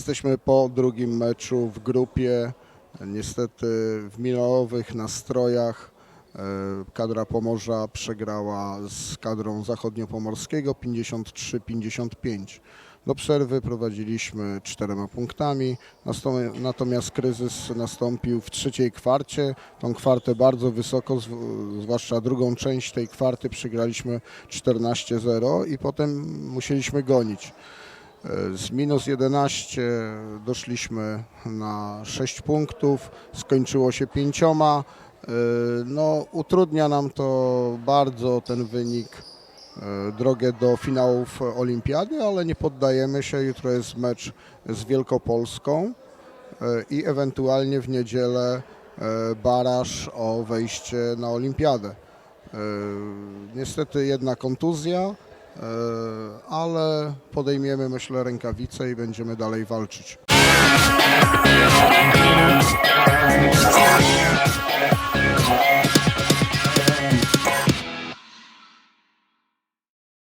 Jesteśmy po drugim meczu w grupie. Niestety w minorowych nastrojach e, kadra Pomorza przegrała z kadrą zachodniopomorskiego 53-55. Do przerwy prowadziliśmy czterema punktami, natomiast kryzys nastąpił w trzeciej kwarcie. Tą kwartę bardzo wysoko, zw- zwłaszcza drugą część tej kwarty przegraliśmy 14-0 i potem musieliśmy gonić. Z minus 11 doszliśmy na 6 punktów, skończyło się pięcioma. E, No, utrudnia nam to bardzo ten wynik, e, drogę do finałów olimpiady, ale nie poddajemy się. Jutro jest mecz z Wielkopolską e, i ewentualnie w niedzielę baraż o wejście na olimpiadę. Niestety jedna kontuzja, ale podejmiemy myślę rękawice i będziemy dalej walczyć.